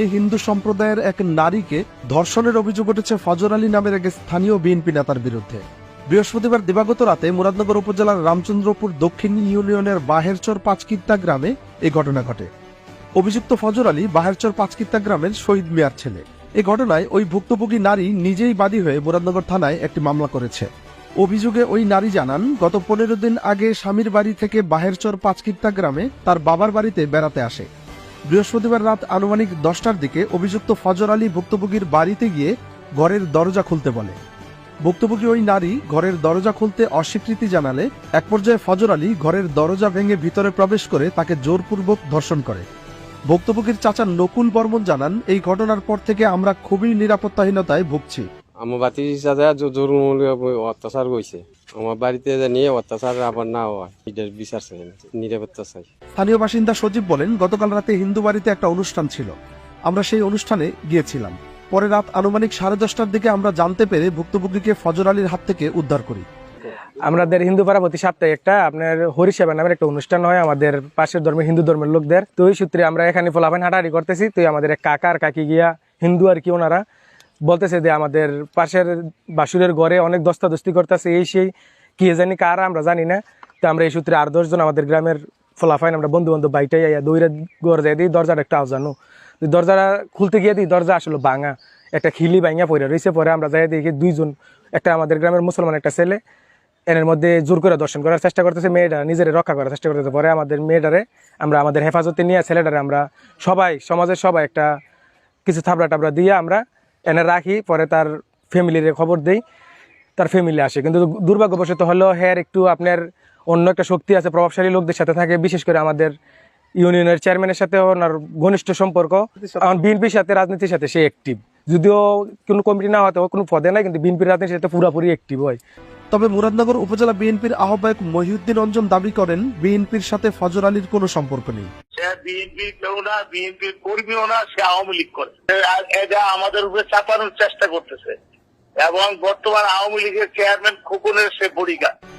এই হিন্দু সম্প্রদায়ের এক নারীকে ধর্ষণের অভিযোগ উঠেছে ফজর আলী নামের এক স্থানীয় বিএনপি নেতার বিরুদ্ধে। বৃহস্পতিবার দিবাগত রাতে মুরাদনগর উপজেলার রামচন্দ্রপুর দক্ষিণ ইউনিয়নের বাহেরচর পাঁচকিত্তা গ্রামে এই ঘটনা ঘটে। অভিযুক্ত ফজর আলী বাহেরচর পাঁচকিত্তা গ্রামের শহীদ মিয়ার ছেলে। এ ঘটনায় ওই ভুক্তভোগী নারী নিজেই বাদী হয়ে মুরাদনগর থানায় একটি মামলা করেছে। অভিযোগে ওই নারী জানান, গত পনেরো দিন আগে স্বামীর বাড়ি থেকে বাহেরচর পাঁচকিত্তা গ্রামে তার বাবার বাড়িতে বেড়াতে আসে। বৃহস্পতিবার রাত আনুমানিক দশটার দিকে অভিযুক্ত ফজর আলী ভুক্তভোগীর বাড়িতে গিয়ে ঘরের দরজা খুলতে বলে। ভুক্তভোগী ওই নারী ঘরের দরজা খুলতে অস্বীকৃতি জানালে এক পর্যায়ে ফজর আলী ঘরের দরজা ভেঙে ভিতরে প্রবেশ করে তাকে জোরপূর্বক ধর্ষণ করে। ভুক্তভোগীর চাচা নকুল বর্মন জানান, এই ঘটনার পর থেকে আমরা খুবই নিরাপত্তাহীনতায় ভুগছি। আমার বাতি সাথে জরুরি অত্যাচার করছে আমার বাড়িতে নিয়ে অত্যাচার আবার না হয় এটার বিচার চাই নিরাপত্তা চাই। স্থানীয় বাসিন্দা সজীব বলেন গতকাল রাতে হিন্দু বাড়িতে একটা অনুষ্ঠান ছিল। আমরা সেই অনুষ্ঠানে গিয়েছিলাম। পরে রাত আনুমানিক সাড়ে দশটার দিকে আমরা জানতে পেরে ভুক্তভোগীকে ফজর আলীর হাত থেকে উদ্ধার করি। আমাদের হিন্দু পাড়া প্রতি সপ্তাহে একটা আপনার হরিসেবা নামের একটা অনুষ্ঠান হয় আমাদের পাশের ধর্মের হিন্দু ধর্মের লোকদের। তো ওই সূত্রে আমরা এখানে ফলাফান হাঁটাহাঁটি করতেছি। তো আমাদের এক কাকা আর কাকি গিয়া হিন্দু আর কি ওনারা বলতেছে যে আমাদের পাশের বাসুরের ঘরে অনেক দস্তাদস্তি করতেছে, এই সেই, কি জানি কার, আমরা জানি না। তো আমরা এই সূত্রে আর দশজন আমাদের গ্রামের ফলাফাইন, আমরা বন্ধু বান্ধব বাইটাই আইয়া দৌড়ে ঘর যাই দিই, দরজাটা একটা আওজানো দরজাটা খুলতে গিয়ে দিই, দরজা আসলে ভাঙা। একটা খিলি ভাঙা পড়ে রয়েছে পরে আমরা যাই দেখি দুইজন, একটা আমাদের গ্রামের মুসলমান, একটা ছেলে। এর মধ্যে জোর করে দর্শন করার চেষ্টা করতেছে, মেয়েটা নিজের রক্ষা করার চেষ্টা করতেছে। পরে আমাদের মেয়েটারে আমরা আমাদের হেফাজতে নিয়ে ছেলেটারে আমরা সবাই, সমাজের সবাই একটা কিছু থাবড়া টাবড়া দিয়ে আমরা এনে রাখি, পরে তার ফ্যামিলির খবর দেই, তার ফ্যামিলি আসে। কিন্তু দুর্ভাগ্যবশত হলো হ্যার একটু আপনার অন্য একটা শক্তি আছে, প্রভাবশালী লোকদের সাথে থাকে, বিশেষ করে আমাদের ইউনিয়নের চেয়ারম্যানের সাথে, ওনার ঘনিষ্ঠ সম্পর্ক। এখন বিএনপির সাথে, রাজনীতির সাথে সে অ্যাক্টিভ যদিও কোনো কমিটি না হতে কোনো পদে নাই, কিন্তু বিএনপির রাজনীতির সাথে পুরোপুরি অ্যাক্টিভ হয়। তবে মুরাদনগর উপজেলা বিএনপির আহ্বায়ক মহিউদ্দিন অঞ্জন দাবি করেন, বিএনপির সাথে ফজর আলীর কোনো সম্পর্ক নেই। সে বিএনপির কেউ না বিএনপির কর্মীও না সে আওয়ামী লীগ করে। এটা আমাদের উপরে চাপানোর চেষ্টা করতেছে। এবং বর্তমান আওয়ামী লীগের চেয়ারম্যান খোকনের সে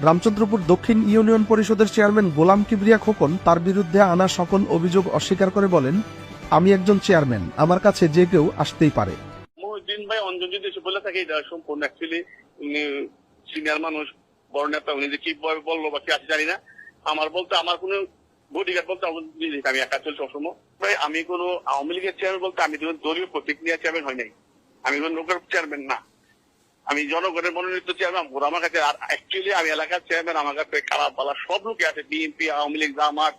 রামচন্দ্রপুর দক্ষিণ ইউনিয়ন পরিষদের চেয়ারম্যান গোলাম কিবরিয়া খোকন তার বিরুদ্ধে আনা সকল অভিযোগ অস্বীকার করে বলেন আমি একজন চেয়ারম্যান আমার কাছে যে কেউ আসতেই পারে। মহিউদ্দিন ভাই অঞ্জন যদি এসে বলে থাকে এটা সম্পূর্ণ অ্যাকচুয়ালি উনি সিনিয়র মানুষ বড় নেতা উনি যে কি বল- বলল বা কি আছে জানি না। আমার বলতে আমার কোনো বডিগার্ড বলতে আমি একা চলছি আমি কোনো আওয়ামী লীগের চেয়ারম্যান বলতে আমি দলীয় প্রতীক নিয়ে চেয়ারম্যান হয় নাই। আমি লোকের চেয়ারম্যান না। আমি জনগণের মনোনীত চেয়ারম্যান ওরা আমার কাছে আর অ্যাকচুয়ালি আমি এলাকার চেয়ারম্যান আমার কাছে খারাপ বলা সব লোকে আছে। বিএনপি আওয়ামী লীগ, জামাত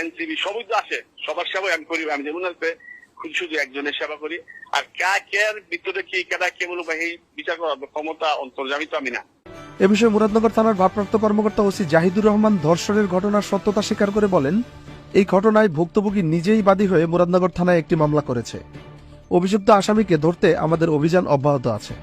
এনসিবি সবই তো আছে। সবার সেবাই আমি করি, আমি যেমন আছে শুধু একজনের সেবা করি। আর কে ভিতরে কি কেটা কে বলব এই বিচার করার ক্ষমতা অন্তর্জামিত আমি না। এ বিষয়ে মুরাদনগর থানার ভারপ্রাপ্ত কর্মকর্তা ওসি জাহিদুর রহমান ধর্ষণের ঘটনার সত্যতা স্বীকার করে বলেন, এই ঘটনায় ভুক্তভোগী নিজেই বাদী হয়ে মুরাদনগর থানায় একটি মামলা করেছে। অভিযুক্ত আসামিকে ধরতে আমাদের অভিযান অব্যাহত আছে।